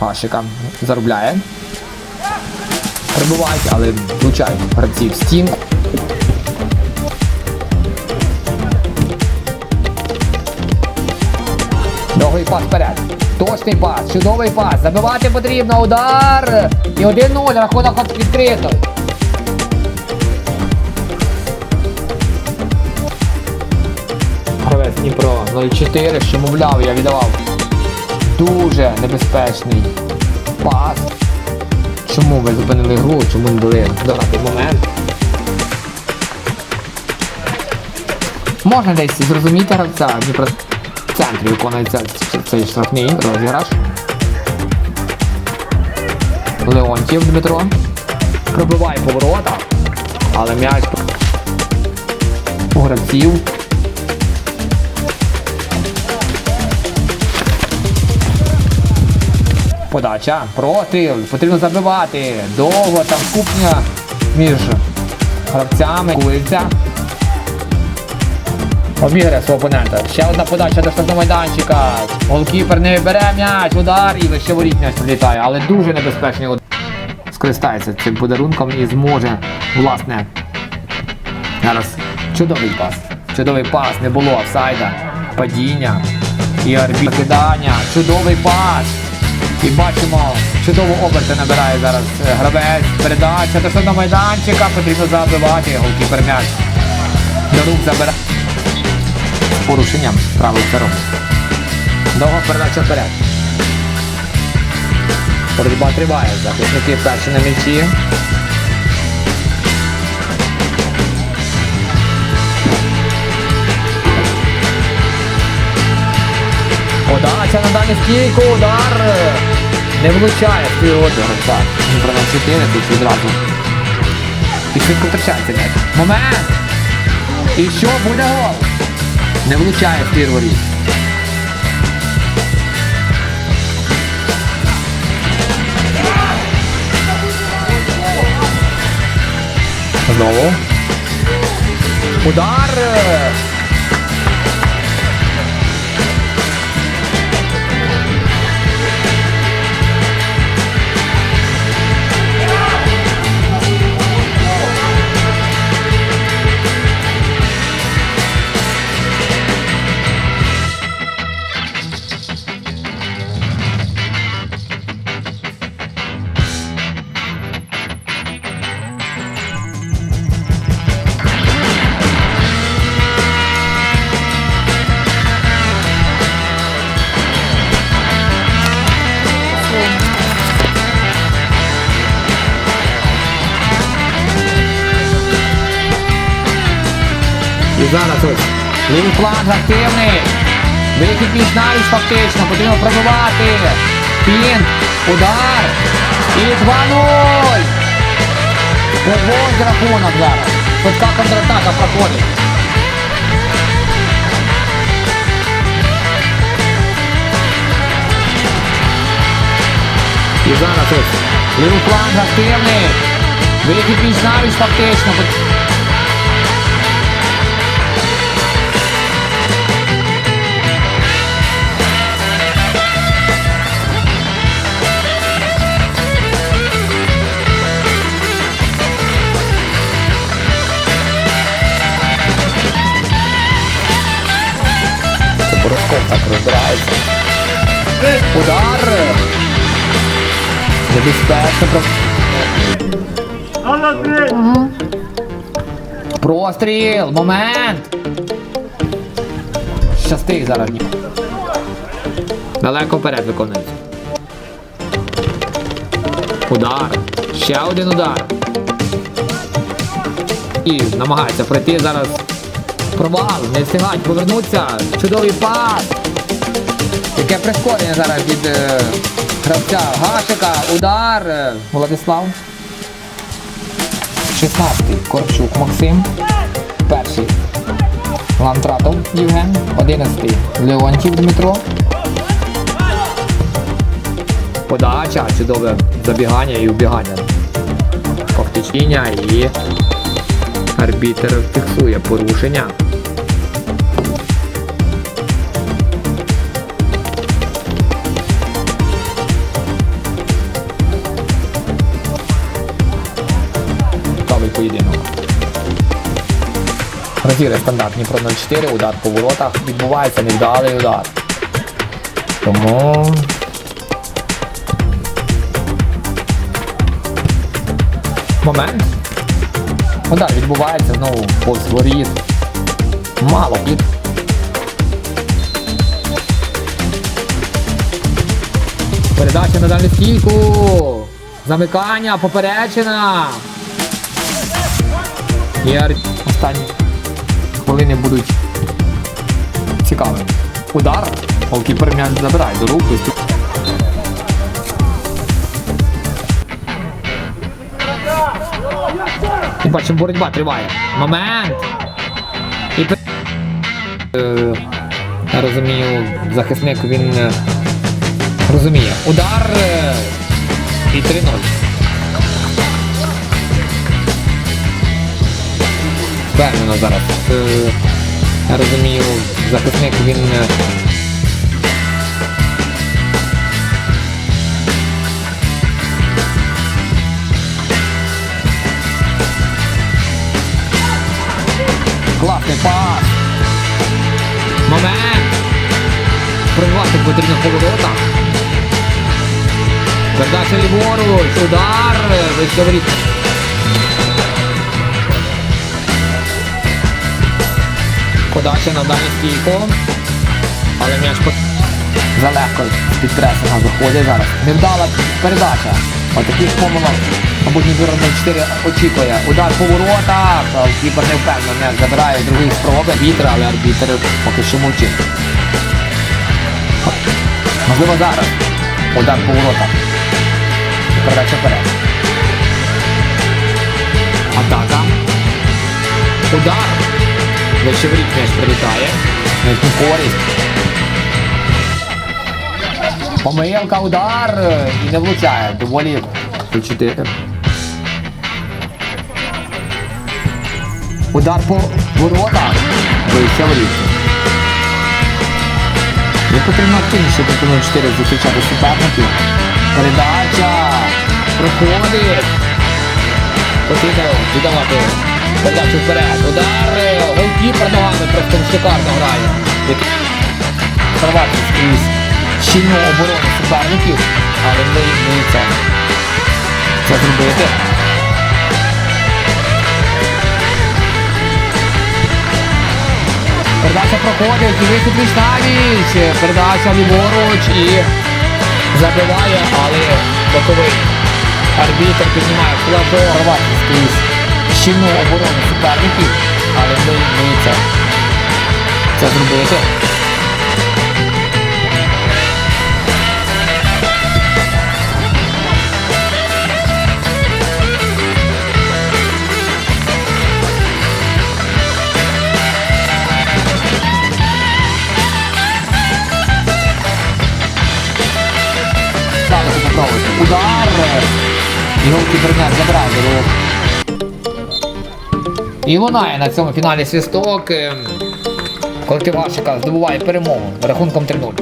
Гашика заробляє. Прибувають, але влучають гравці в стінку. Довгий пас вперед. Точний пас, чудовий пас. Забивати потрібно. Удар. І 1-0. Рахунок відкрито. Гравець Дніпро 0-4, що мовляв, я віддавав. Дуже небезпечний пас. Чому ви зупинили гру? Чому не дали дограти момент? Можна десь зрозуміти гравця, Дніпро в центрі виконується цей штрафний розіграш. Леонтів Дмитро. Пробиває поворота, але м'яч у гравців. Подача, простріл, потрібно забивати. Довго там купня між гравцями. Кулиця. Обіграє свого опонента. Ще одна подача до штрафного майданчика. Голкіпер не бере м'яч, удар і вище воріт м'яч прилітає, але дуже небезпечний удар. Скористається цим подарунком і зможе, власне. Зараз чудовий пас. Чудовий пас, не було офсайда. Падіння. І арбіт кидання. Чудовий пас. І бачимо, чудово оберти набирає зараз е, гравець. Передача до штрафного майданчика. Потрібно забивати. Голкіпер м'яч. До рук забирає порушенням правил царом. Довга передача вперед. Боротьба триває. Захисники перші на м'ячі. Подача на дальню стійку, удар. Не влучає в цього гравця. Дніпро на 4 тут відразу. І швидко втрачається м'яч. Момент! І що буде гол? Не влучає в твір воріт. Знову. Удар. І зараз ось. Лівий фланг активний. Вихід між навіть фактично. Потрібно пробивати. Фінт. Удар. І 2-0. Подвоїть рахунок зараз. Швидка контратака проходить. І зараз ось. Лівий фланг активний. Вихід між навіть фактично. Це Порошков так розбирається. Удар! Небезпечно про... Простріл! Момент! Щастить зараз. Далеко вперед виконується. Удар. Ще один удар. І намагається пройти зараз. Провал, не встигають повернуться. Чудовий пас. Яке прискорення зараз від е, гравця Гашика. Удар. е, Владислав. 16-й Корчук Максим. Перший Лантратов Євген. 11-й Леонтів Дмитро. Подача, чудове забігання і убігання. Фактичіння і арбітер фіксує порушення. Розіграє стандарт Дніпро 04, удар по воротах, відбувається невдалий удар. Тому момент. Удар відбувається знову повз воріт. Мало під. Передача на дальню стійку. Замикання, поперечина. І ар- останні хвилини будуть цікавими. Удар. Голкіпер м'яч забирає до рук. І бачимо, боротьба триває. Момент. І Е, я розумію, захисник він е, розуміє. Удар е, і 3-0. Впевнено зараз. Е, Я розумію, захисник він. е, Класний пас. Момент. Прорвати потрібно поворота. Передача ліворуч. Удар. Вище Подача на дальню стійку. Але м'яч по... залегко з-під пресинга виходить зараз. Невдала передача. Отаких помилок. Мабуть, Нібір 4 очікує. Удар по воротах. Кіпер не впевнено, не забирає з другої спроби. Вітер, але арбітер поки що мовчить. Можливо зараз. Удар по воротах. Передача вперед. Атака. Удар. Вище воріт м'яч прилітає. На користь. Помилка, удар і не влучає. Доволі 4. Удар по воротах. Вище воріт. Не потрібно активніше до 4 зустрічати суперників. Передача. Проходить. Потрібно віддавати передачу вперед. Удар. Голкіпер ногами просто шикарно грає. Хорватія скрізь щільну оборону суперників, але не вміється це зробити. Передача проходить, і вихід навіч. Передача ліворуч і забиває, але боковий. Арбітр піднімає флажок. Хорватія скрізь щільну оборону суперників, але не вміється це. Ставити попробуйте. Удар! Забирає до рук. І лунає на цьому фіналі свісток. коли Колектив Гашика здобуває перемогу рахунком 3-0.